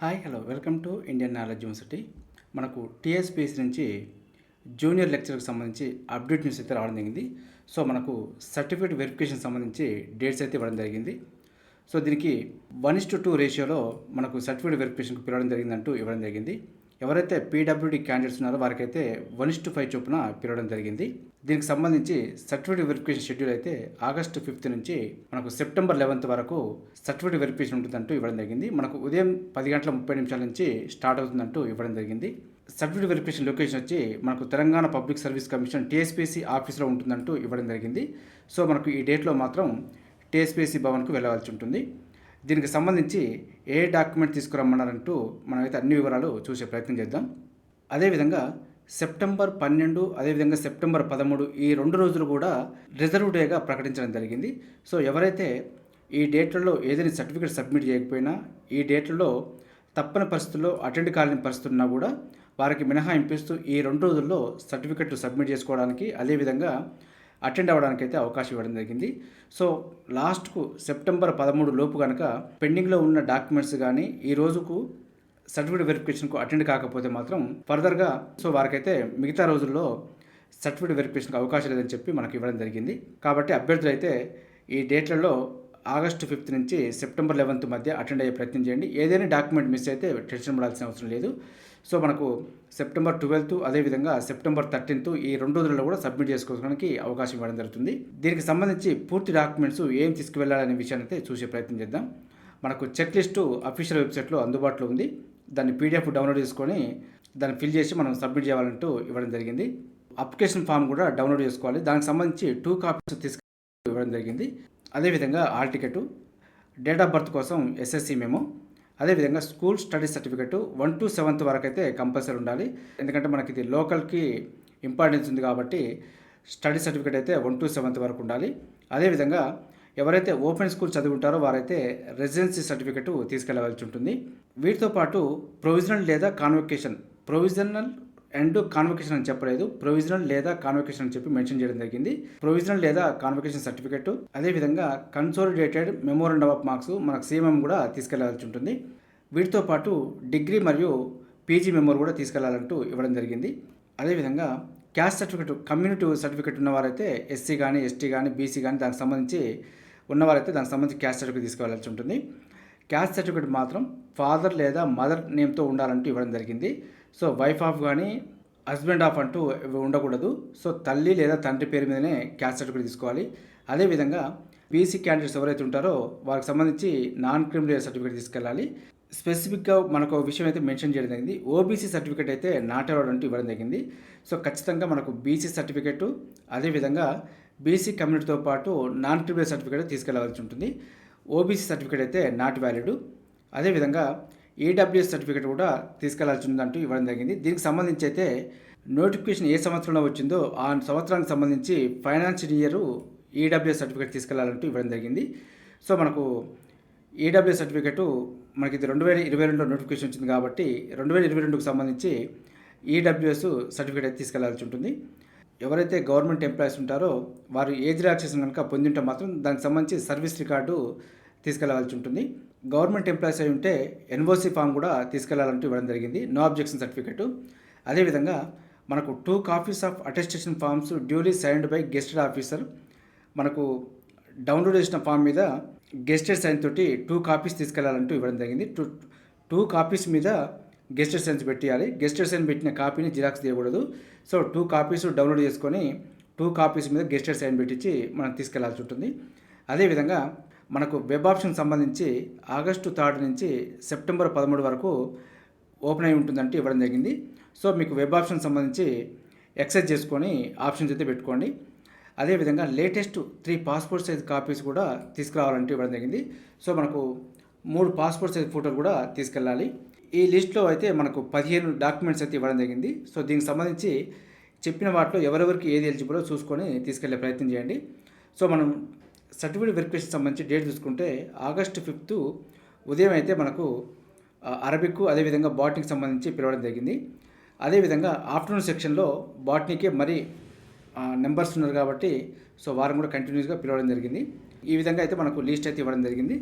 Hi hello welcome to Indian knowledge university మనకు TSPS నుంచి junior లెక్చర్కి సంబంధించి అప్డేట్ న్యూస్ అయితే రావడం జరిగింది. సో మనకు సర్టిఫికేట్ వెరిఫికేషన్ సంబంధించి డేట్స్ అయితే ఇవ్వడం జరిగింది. సో దీనికి వన్ ఇస్ టు టూ రేషియోలో మనకు సర్టిఫికేట్ వెరిఫికేషన్కి పిలవడం జరిగిందంటూ ఇవ్వడం జరిగింది. ఎవరైతే పీడబ్ల్యూడీ క్యాండిడేట్స్ ఉన్నారో వారికైతే వన్ ఇస్ టు ఫైవ్ చొప్పున పిలవడం జరిగింది. దీనికి సంబంధించి సర్టిఫికేట్ వెరిఫికేషన్ షెడ్యూల్ అయితే ఆగస్టు ఫిఫ్త్ నుంచి మనకు సెప్టెంబర్ లెవెన్త్ వరకు సర్టిఫికేట్ వెరిఫికేషన్ ఉంటుందంటూ ఇవ్వడం జరిగింది. మనకు ఉదయం పది గంటల ముప్పై నిమిషాల నుంచి స్టార్ట్ అవుతుందంటూ ఇవ్వడం జరిగింది. సర్టిఫికేట్ వెరిఫికేషన్ లొకేషన్ వచ్చి మనకు Telangana public service commission TSPC ఆఫీస్లో ఉంటుందంటూ ఇవ్వడం జరిగింది. సో మనకు ఈ డేట్లో మాత్రం టీఎస్పీసీ భవన్కు వెళ్ళవలసి ఉంటుంది. దీనికి సంబంధించి ఏ డాక్యుమెంట్ తీసుకురమ్మన్నారంటూ మనమైతే అన్ని వివరాలు చూసే ప్రయత్నం చేద్దాం. అదేవిధంగా సెప్టెంబర్ పన్నెండు అదేవిధంగా సెప్టెంబర్ పదమూడు ఈ రెండు రోజులు కూడా రిజర్వ్ డేగా ప్రకటించడం జరిగింది. సో ఎవరైతే ఈ డేట్లలో ఏదైనా సర్టిఫికేట్ సబ్మిట్ చేయకపోయినా ఈ డేట్లలో తప్పని పరిస్థితుల్లో అటెండ్ కాలేని పరిస్థితులు ఉన్నా కూడా వారికి మినహాయింపిస్తూ ఈ రెండు రోజుల్లో సర్టిఫికెట్ సబ్మిట్ చేసుకోవడానికి అదేవిధంగా అటెండ్ అవ్వడానికి అయితే అవకాశం ఇవ్వడం జరిగింది. సో లాస్ట్కు సెప్టెంబర్ పదమూడు లోపు కనుక పెండింగ్లో ఉన్న డాక్యుమెంట్స్ కానీ ఈ రోజుకు సర్టిఫికేట్ వెరిఫికేషన్కు అటెండ్ కాకపోతే మాత్రం ఫర్దర్గా సో వారికైతే మిగతా రోజుల్లో సర్టిఫికేట్ వెరిఫికేషన్కి అవకాశం లేదని చెప్పి మనకి ఇవ్వడం జరిగింది. కాబట్టి అభ్యర్థులు అయితే ఈ డేట్లలో ఆగస్టు ఫిఫ్త్ నుంచి సెప్టెంబర్ లెవెన్త్ మధ్య అటెండ్ అయ్యే ప్రయత్నం చేయండి. ఏదైనా డాక్యుమెంట్ మిస్ అయితే టెన్షన్ పడాల్సిన అవసరం లేదు. సో మనకు సెప్టెంబర్ ట్వెల్త్ అదేవిధంగా సెప్టెంబర్ థర్టీన్త్ ఈ రెండు రోజుల్లో కూడా సబ్మిట్ చేసుకోవడానికి అవకాశం ఇవ్వడం జరుగుతుంది. దీనికి సంబంధించి పూర్తి డాక్యుమెంట్స్ ఏం తీసుకువెళ్ళాలనే విషయాన్ని అయితే చూసే ప్రయత్నం చేద్దాం. మనకు చెక్ లిస్టు అఫీషియల్ వెబ్సైట్లో అందుబాటులో ఉంది. దాన్ని పీడిఎఫ్ డౌన్లోడ్ చేసుకొని దాన్ని ఫిల్ చేసి మనం సబ్మిట్ చేయాలంటూ ఇవ్వడం జరిగింది. అప్లికేషన్ ఫామ్ కూడా డౌన్లోడ్ చేసుకోవాలి. దానికి సంబంధించి టూ కాపీస్ తీసుకు ఇవ్వడం జరిగింది. అదేవిధంగా hall ticket date of birth కోసం ఎస్ఎస్సి మేము అదేవిధంగా school study certificate one to seventh వరకు అయితే కంపల్సరీ ఉండాలి. ఎందుకంటే మనకి ఇది లోకల్కి ఇంపార్టెన్స్ ఉంది కాబట్టి స్టడీ సర్టిఫికేట్ అయితే వన్ టు సెవెంత్ వరకు ఉండాలి. అదేవిధంగా ఎవరైతే ఓపెన్ స్కూల్ చదువుకుంటారో వారైతే రెసిడెన్సీ సర్టిఫికెట్ తీసుకెళ్ళవలసి ఉంటుంది. వీటితో పాటు ప్రొవిజనల్ లేదా కాన్వకేషన్ ప్రొవిజనల్ అండ్ కాన్వకేషన్ అని చెప్పలేదు. ప్రొవిజనల్ లేదా కాన్వకేషన్ అని చెప్పి మెన్షన్ చేయడం జరిగింది. ప్రొవిజనల్ లేదా కాన్వకేషన్ సర్టిఫికెట్ అదేవిధంగా కన్సోలిడేటెడ్ మెమోరండమ్ ఆఫ్ మార్క్స్ మనకు సిఎంఎం కూడా తీసుకెళ్ళాల్సి ఉంటుంది. వీటితో పాటు డిగ్రీ మరియు పీజీ మెమోర్ కూడా తీసుకెళ్ళాలంటూ ఇవ్వడం జరిగింది. అదేవిధంగా క్యాస్ట్ సర్టిఫికెట్ కమ్యూనిటీ సర్టిఫికెట్ ఉన్నవారైతే ఎస్సీ కానీ ఎస్టీ కానీ బీసీ కానీ దానికి సంబంధించి ఉన్నవారైతే దానికి సంబంధించి క్యాస్ట్ సర్టిఫికేట్ తీసుకెళ్ళాల్సి ఉంటుంది. క్యాస్ట్ సర్టిఫికేట్ మాత్రం ఫాదర్ లేదా మదర్ నేమ్తో ఉండాలంటూ ఇవ్వడం జరిగింది. సో వైఫ్ ఆఫ్ కానీ హస్బెండ్ ఆఫ్ అంటూ ఉండకూడదు. సో తల్లి లేదా తండ్రి పేరు మీదనే క్యాస్ట్ సర్టిఫికేట్ తీసుకోవాలి. అదేవిధంగా బీసీ క్యాండిడేట్స్ ఎవరైతే ఉంటారో వారికి సంబంధించి నాన్ క్రిమినల్ సర్టిఫికేట్ తీసుకెళ్ళాలి. స్పెసిఫిక్గా మనకు విషయం అయితే మెన్షన్ చేయడం జరిగింది. ఓబీసీ సర్టిఫికేట్ అయితే నాట్ అలౌడ్ అంటూ ఇవ్వడం జరిగింది. సో ఖచ్చితంగా మనకు బీసీ సర్టిఫికేట్ అదేవిధంగా బీసీ కమ్యూనిటీతో పాటు నాన్ క్రిమినల్ సర్టిఫికేట్ తీసుకెళ్ళవలసి ఉంటుంది. ఓబీసీ సర్టిఫికేట్ అయితే నాట్ వ్యాలిడ్ అదేవిధంగా ఈడబ్ల్యూఎస్ సర్టిఫికేట్ కూడా తీసుకెళ్ళాల్సి ఉందంటూ ఇవ్వడం జరిగింది. దీనికి సంబంధించి అయితే నోటిఫికేషన్ ఏ సంవత్సరంలో వచ్చిందో ఆ సంవత్సరానికి సంబంధించి ఫైనాన్షియల్ ఇయర్ ఈడబ్ల్యూఎస్ సర్టిఫికేట్ తీసుకెళ్ళాలంటూ ఇవ్వడం జరిగింది. సో మనకు ఈడబ్ల్యూఎస్ సర్టిఫికేటు మనకి ఇది రెండు వేల ఇరవై రెండులో నోటిఫికేషన్ వచ్చింది కాబట్టి రెండు వేల ఇరవై రెండుకు సంబంధించి ఈడబ్ల్యూఎస్ సర్టిఫికేట్ అయితే తీసుకెళ్ళాల్సి ఉంటుంది. ఎవరైతే గవర్నమెంట్ ఎంప్లాయీస్ ఉంటారో వారు ఏజ్ రిలాక్సేషన్ కనుక పొందింటే మాత్రం దానికి సంబంధించి సర్వీస్ రికార్డు తీసుకెళ్ళవలసి ఉంటుంది. గవర్నమెంట్ ఎంప్లాయీస్ అయి ఉంటే ఎన్ఓసి ఫామ్ కూడా తీసుకెళ్ళాలంటూ ఇవ్వడం జరిగింది. No objection certificate. అదేవిధంగా మనకు two copies of attestation forms duly signed by gazetted officer. మనకు డౌన్లోడ్ చేసిన ఫామ్ మీద గెస్టెడ్ సైన్ తోటి టూ కాపీస్ తీసుకెళ్ళాలంటూ ఇవ్వడం జరిగింది. టూ టూ కాపీస్ మీద గెస్టెడ్ సైన్స్ పెట్టేయాలి. గెస్టెడ్ సైన్ పెట్టిన కాపీని జిరాక్స్ తీయకూడదు. సో టూ కాపీస్ డౌన్లోడ్ చేసుకొని టూ కాపీస్ మీద గెస్టెడ్ సైన్ పెట్టించి మనం తీసుకెళ్ళాల్సి ఉంటుంది. అదేవిధంగా మనకు వెబ్ ఆప్షన్ సంబంధించి ఆగస్టు థర్డ్ నుంచి సెప్టెంబర్ పదమూడు వరకు ఓపెన్ అయి ఉంటుందంటే ఇవ్వడం జరిగింది. సో మీకు వెబ్ ఆప్షన్ సంబంధించి ఎక్సెస్ చేసుకొని ఆప్షన్స్ అయితే పెట్టుకోండి. అదేవిధంగా latest three passport size copies కూడా తీసుకురావాలంటే ఇవ్వడం జరిగింది. సో మనకు మూడు పాస్పోర్ట్ సైజ్ ఫోటోలు కూడా తీసుకెళ్ళాలి. ఈ లిస్ట్లో అయితే మనకు పదిహేను డాక్యుమెంట్స్ అయితే ఇవ్వడం జరిగింది. సో దీనికి సంబంధించి చెప్పిన వాటిలో ఎవరెవరికి ఏది ఎలిజిబులో చూసుకొని తీసుకెళ్ళే ప్రయత్నం చేయండి. సో మనం సర్టిఫికేట్ వెరిఫికేషన్ సంబంధించి డేట్ చూసుకుంటే ఆగస్టు ఫిఫ్త్ ఉదయం అయితే మనకు అరబిక్ అదేవిధంగా బాటనీకి సంబంధించి పిలవడం జరిగింది. అదేవిధంగా ఆఫ్టర్నూన్ సెక్షన్లో బాటనీకే మరి నెంబర్స్ ఉన్నారు కాబట్టి సో వారం కూడా కంటిన్యూస్గా పిలవడం జరిగింది. ఈ విధంగా అయితే మనకు లిస్ట్ అయితే ఇవ్వడం జరిగింది.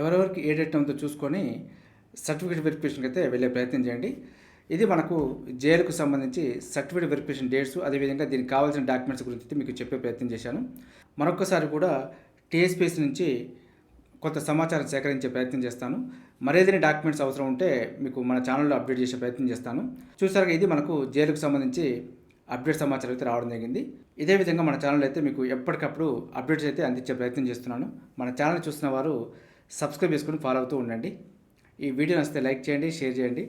ఎవరెవరికి ఏ డేట్ ఉందో చూసుకొని సర్టిఫికేట్ వెరిఫికేషన్కి అయితే వెళ్ళే ప్రయత్నం చేయండి. ఇది మనకు జైలుకు సంబంధించి సర్టిఫికేట్ వెరిఫికేషన్ డేట్స్ అదేవిధంగా దీనికి కావాల్సిన డాక్యుమెంట్స్ గురించి అయితే మీకు చెప్పే ప్రయత్నం చేశాను. మరొకసారి కూడా టీఎస్పీఎస్ నుంచి కొంత సమాచారం సేకరించే ప్రయత్నం చేస్తాను. మరేదైనా డాక్యుమెంట్స్ అవసరం ఉంటే మీకు మన ఛానల్లో అప్డేట్ చేసే ప్రయత్నం చేస్తాను. చూసారుగా ఇది మనకు జైలుకు సంబంధించి అప్డేట్ సమాచారం అయితే రావడం జరిగింది. ఇదే విధంగా మన ఛానల్ అయితే మీకు ఎప్పటికప్పుడు అప్డేట్స్ అయితే అందించే ప్రయత్నం చేస్తున్నాను. మన ఛానల్ చూసిన వారు సబ్స్క్రైబ్ చేసుకుని ఫాలో అవుతూ ఉండండి. ఈ వీడియో నచ్చితే లైక్ చేయండి షేర్ చేయండి.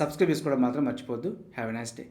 సబ్స్క్రైబ్ చేసుకోవడం మాత్రం మర్చిపోద్దు హ్యావ్ ఎ నైస్ డే